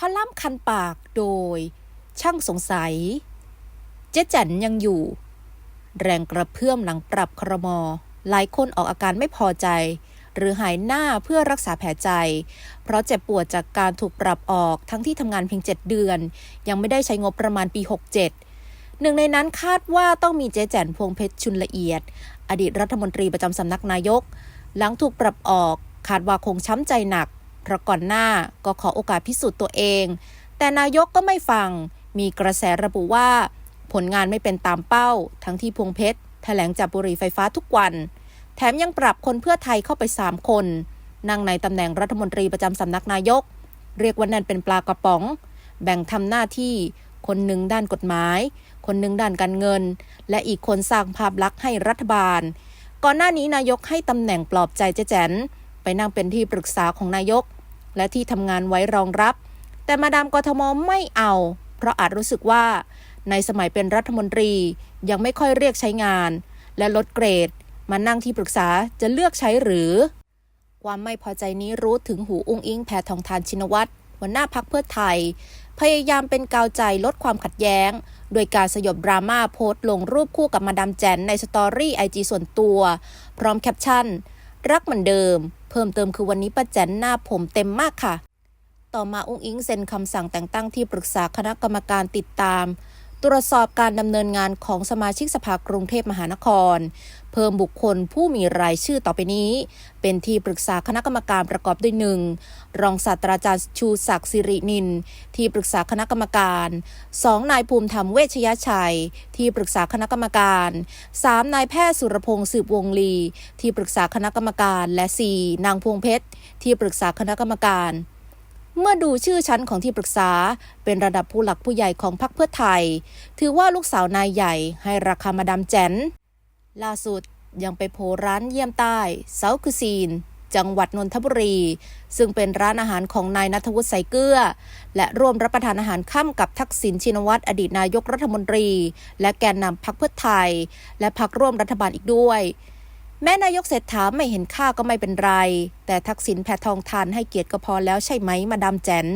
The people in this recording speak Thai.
ข้อล่ำคันปากโดย ช่างสงสัย เจ๊จันยังอยู่ แรงกระเพื่อมหลังปรับครมอ หลายคนออกอาการไม่พอใจ หรือหายหน้าเพื่อรักษาแผลใจ เพราะเจ็บปวดจากการถูกปรับออกทั้งที่ทำงานเพียง 7 เดือน ยังไม่ได้ใช้งบประมาณปี 67 หนึ่งในนั้นคาดว่าต้องมีเจ๊แจนพวงเพชรชุนละเอียด อดีตรัฐมนตรีประจำสำนักนายก หลังถูกปรับออกคาดว่าคงช้ำใจหนัก เพราะก่อนหน้าก็ขอโอกาสพิสูจน์ตัวเอง แต่นายกก็ไม่ฟัง มีกระแสระบุว่า ผลงานไม่เป็นตามเป้า ทั้งที่พวงเพชรแถลงจับบุหรี่ไฟฟ้าทุกวัน แถมยังปรับคนเพื่อไทยเข้าไป 3 คน นั่งในตำแหน่งรัฐมนตรีประจำสำนักนายก เรียกว่านั่นเป็นปลากระป๋อง แบ่งทำหน้าที่ คนหนึ่งด้านกฎหมาย คนหนึ่งด้านการเงิน และอีกคนสร้างภาพลักษณ์ให้รัฐบาล ก่อนหน้านี้นายกให้ตำแหน่งปลอบใจเจ๊แจนไปนั่งเป็นที่ปรึกษาของนายก และที่ทำงานไว้รองรับ แต่มาดามกทมไม่เอา เพราะอาจรู้สึกว่า ในสมัยเป็นรัฐมนตรียังไม่ค่อยเรียกใช้งาน และลดเกรด มานั่งที่ปรึกษาจะเลือกใช้หรือ ความไม่พอใจนี้รู้ถึงหูอุ้งอิงแพทองทานชินวัตรหัวหน้าพักเพื่อไทย พยายามเป็นกาวใจลดความขัดแย้ง โดยการสยบดราม่าโพสต์ลงรูปคู่กับมาดามแจนในสตอรี่ไอจีส่วนตัว พร้อมแคปชั่น รักเหมือนเดิม พิ่มเติมคือวันนี้ป้าแจนหน้าผมเต็มมากค่ะ ต่อมาอุ้งอิงเซ็นคำสั่งแต่งตั้งที่ปรึกษาคณะกรรมการติดตาม ตรวจสอบการดำเนินงานของสมาชิกสภากรุงเทพมหานคร เพิ่มบุคคลผู้มีรายชื่อต่อไปนี้ เป็นที่ปรึกษาคณะกรรมการประกอบด้วยหนึ่งรองศาสตราจารย์ชูศักดิ์สิรินิน ที่ปรึกษาคณะกรรมการ 2. นายภูมิธรรมเวชยชัย ที่ปรึกษาคณะกรรมการ 3. นายแพทย์สุรพงศ์สืบวงลี ที่ปรึกษาคณะกรรมการ และ 4. นางพวงเพชร ที่ปรึกษาคณะกรรมการ เมื่อดูชื่อชั้นของที่ปรึกษา เป็นระดับผู้หลักผู้ใหญ่ของพรรคเพื่อไทย ถือว่าลูกสาวนายใหญ่ให้ราคามาดามแจนล่าสุดยังไปโพร้านเยี่ยมใต้เซาคุซีน จังหวัดนนทบุรี ซึ่งเป็นร้านอาหารของนายนัทวุฒิใสเกลือ และร่วมรับประทานอาหารค่ำกับทักษิณชินวัตรอดีตนายกรัฐมนตรี และแกนนำพรรคเพื่อไทย และพรรคร่วมรัฐบาลอีกด้วย แม้นายกเศรษฐาไม่เห็นค่าก็ไม่เป็นไร แต่ทักษิณแพทองทานให้เกียรติก็พอแล้วใช่ไหมมาดามแจน